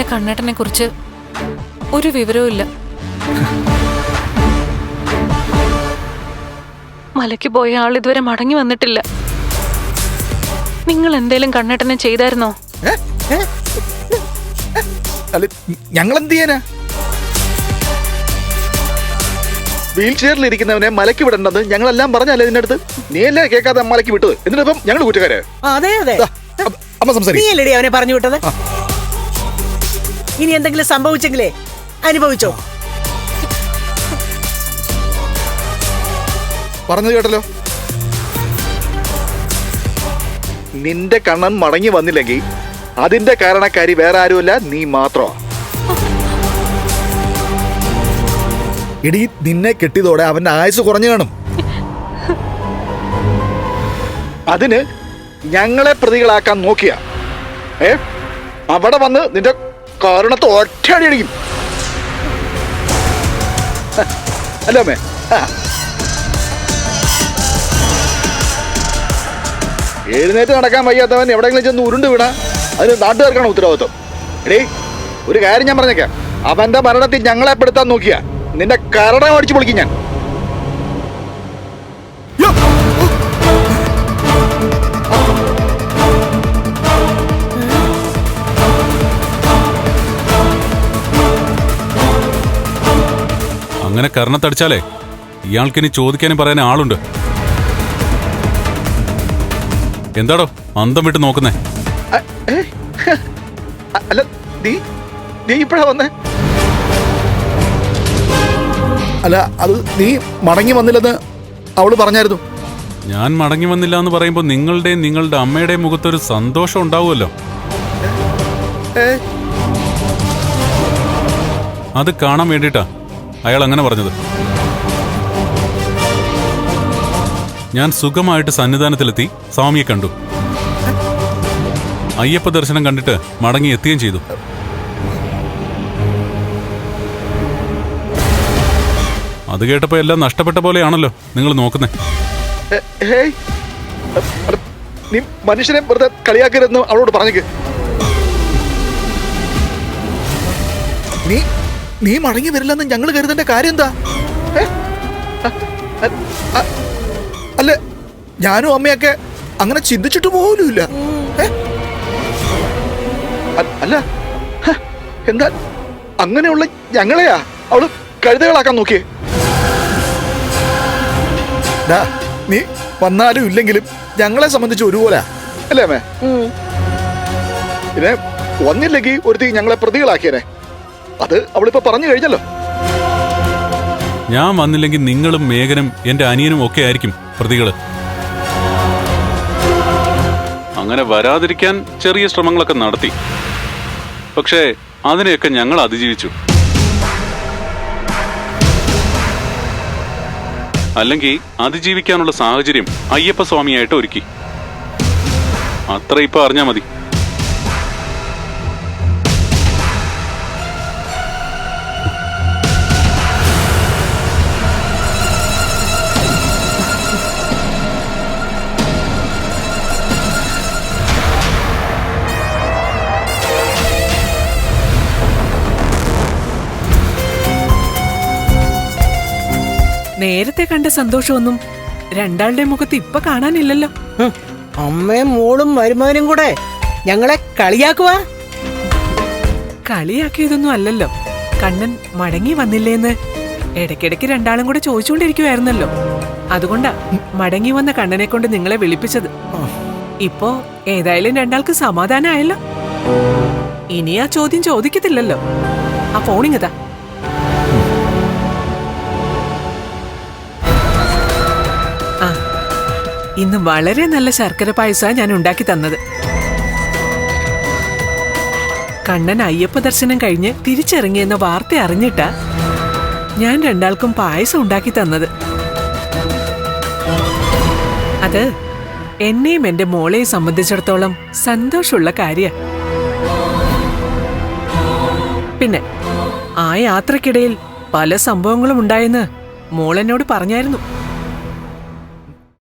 എന്റെ കണ്ണേട്ടനെ കുറിച്ച് ഒരു വിവരവും ഇല്ല. മലയ്ക്ക് പോയ ആൾ ഇതുവരെ മടങ്ങി വന്നിട്ടില്ല. നിങ്ങൾ എന്തേലും കണ്ണേട്ടനെ ചെയ്തായിരുന്നോ? ഞങ്ങൾ എന്ത് ചെയ്യാനാ? വീൽ ചെയറിൽ ഇരിക്കുന്നവനെ മലയ്ക്ക് വിടണ്ടെന്ന് ഞങ്ങളെല്ലാം പറഞ്ഞല്ലേ നിന്റെ അടുത്ത്? നീ അല്ലേ കേൾക്കാതെ മലയ്ക്ക് വിട്ടത്? എന്നിട്ടിപ്പം ഞങ്ങൾ കുറ്റക്കാരെ ആ, അതെ അതെ. അമ്മ- അമ്മ നീ സംസാരിക്കും അവനെ പറഞ്ഞു വിട്ടത്? ഇനി എന്തെങ്കിലും സംഭവിച്ചെങ്കിലേ അനുഭവിച്ചോ? പറഞ്ഞു കേട്ടല്ലോ. നിന്റെ കണ്ണൻ മടങ്ങി വന്നില്ലെങ്കിൽ അതിന്റെ കാരണക്കാരി വേറെ ആരുമല്ല നീ മാത്രമാ. ഇടി നിന്നെ കെട്ടിയതോടെ അവന്റെ ആയുസ് കുറഞ്ഞു കാണും. അതിന് ഞങ്ങളെ പ്രതികളാക്കാൻ നോക്കിയ. ഏ? അവിടെ വന്ന് നിന്റെ കാരണത്ത് ഒറ്റയടി അടിക്കും. അല്ലേ അമ്മേ? എഴുന്നേറ്റ് നടക്കാൻ വയ്യാത്തവൻ എവിടെയെങ്കിലും ചെന്ന് ഉരുണ്ട് വീണ അതിന് നാട്ടുകാർക്കാണ് ഉത്തരവാദിത്വം. എടീ ഒരു കാര്യം ഞാൻ പറഞ്ഞേക്കാം. അവന്റെ മരണത്തിൽ ഞങ്ങളെ പെടുത്താൻ നോക്കിയ നിന്റെ കരടം അടിച്ചു പൊളിക്കും ഞാൻ. അങ്ങനെ കർണത്തടിച്ചാലേ ഇയാൾക്കിനി ചോദിക്കാനും പറയാനും ആളുണ്ട്. എന്താടോ അന്തം വിട്ട് നോക്കുന്നേ? അല്ല നീ നീ ഇപ്പഴാ വന്നേ? അല്ല അത് നീ മടങ്ങി വന്നില്ലെന്ന് അവൾ പറഞ്ഞായിരുന്നു. ഞാൻ മടങ്ങി വന്നില്ല എന്ന് പറയുമ്പോൾ നിങ്ങളുടെയും നിങ്ങളുടെ അമ്മയുടെയും മുഖത്തൊരു സന്തോഷം ഉണ്ടാവുമല്ലോ. അത് കാണാൻ വേണ്ടിയിട്ടാ. അയാൾ അങ്ങനെ പറഞ്ഞത്. ഞാൻ സുഖമായിട്ട് സന്നിധാനത്തിലെത്തി സ്വാമിയെ കണ്ടു. അയ്യപ്പ ദർശനം കണ്ടിട്ട് മടങ്ങി എത്തുകയും ചെയ്തു. അത് കേട്ടപ്പോ എല്ലാം നഷ്ടപ്പെട്ട പോലെയാണല്ലോ നിങ്ങൾ നോക്കുന്നേ. മനുഷ്യനെ വെറുതെ കളിയാക്കരുതെന്ന് അവളോട് പറഞ്ഞു നീ നീ മടങ്ങി വരില്ലെന്ന് ഞങ്ങൾ കരുതേണ്ട കാര്യം എന്താ? അല്ല ഞാനും അമ്മയൊക്കെ അങ്ങനെ ചിന്തിച്ചിട്ട് പോലുമില്ല. അല്ല എന്താ അങ്ങനെയുള്ള ഞങ്ങളെയാ? അവൾ കഴുതകളാക്കാൻ നോക്കിയേ. നീ വന്നാലും ഇല്ലെങ്കിലും ഞങ്ങളെ സംബന്ധിച്ച് ഒരുപോലെ അല്ലേ അമ്മേ? പിന്നെ വന്നില്ലെങ്കിൽ ഒരുത്തി ഞങ്ങളെ പ്രതികളാക്കിയനെ. അത് അവളിപ്പോ പറഞ്ഞു കഴിഞ്ഞല്ലോ. ഞാൻ വന്നില്ലെങ്കിൽ നിങ്ങളും മേഘനും എന്റെ അനിയനും ഒക്കെ ആയിരിക്കും പ്രതികൾ. അങ്ങനെ വരാതിരിക്കാൻ ചെറിയ ശ്രമങ്ങളൊക്കെ നടത്തി. പക്ഷേ അതിനെയൊക്കെ ഞങ്ങൾ അതിജീവിച്ചു. അല്ലെങ്കിൽ അതിജീവിക്കാനുള്ള സാഹചര്യം അയ്യപ്പ സ്വാമിയായിട്ട് ഒരുക്കി. അത്ര ഇപ്പൊ അറിഞ്ഞാ മതി. നേരത്തെ കണ്ട സന്തോഷമൊന്നും രണ്ടാളുടെ മുഖത്ത് ഇപ്പൊ കാണാനില്ലല്ലോ. അമ്മയും മോളും മരുമകനും കൂടെ. ഞങ്ങളെ കളിയാക്കുക കളിയാക്കിയതൊന്നും അല്ലല്ലോ. കണ്ണൻ മടങ്ങി വന്നില്ലേന്ന്. ഇടയ്ക്കിടയ്ക്ക് രണ്ടാളും കൂടെ ചോദിച്ചുകൊണ്ടിരിക്കുവായിരുന്നല്ലോ. അതുകൊണ്ടാ മടങ്ങി വന്ന കണ്ണനെ കൊണ്ട് നിങ്ങളെ വിളിപ്പിച്ചത്. ഇപ്പോ ഏതായാലും രണ്ടാൾക്ക് സമാധാനമായല്ലോ ഇനി ആ ചോദ്യം ചോദിക്കത്തില്ലല്ലോ. ആ ഫോണിങ്ങതാ ഇന്ന് വളരെ നല്ല ശർക്കര പായസ ഞാൻ ഉണ്ടാക്കി തന്നത്. കണ്ണൻ അയ്യപ്പ ദർശനം കഴിഞ്ഞ് തിരിച്ചിറങ്ങിയെന്ന വാർത്ത അറിഞ്ഞിട്ടാ ഞാൻ രണ്ടാൾക്കും പായസം ഉണ്ടാക്കി തന്നത്. അത് എന്നെയും എന്റെ മോളെയും സംബന്ധിച്ചിടത്തോളം സന്തോഷമുള്ള കാര്യ. പിന്നെ ആ യാത്രക്കിടയിൽ പല സംഭവങ്ങളും ഉണ്ടായെന്ന് മോളെന്നോട് പറഞ്ഞായിരുന്നു.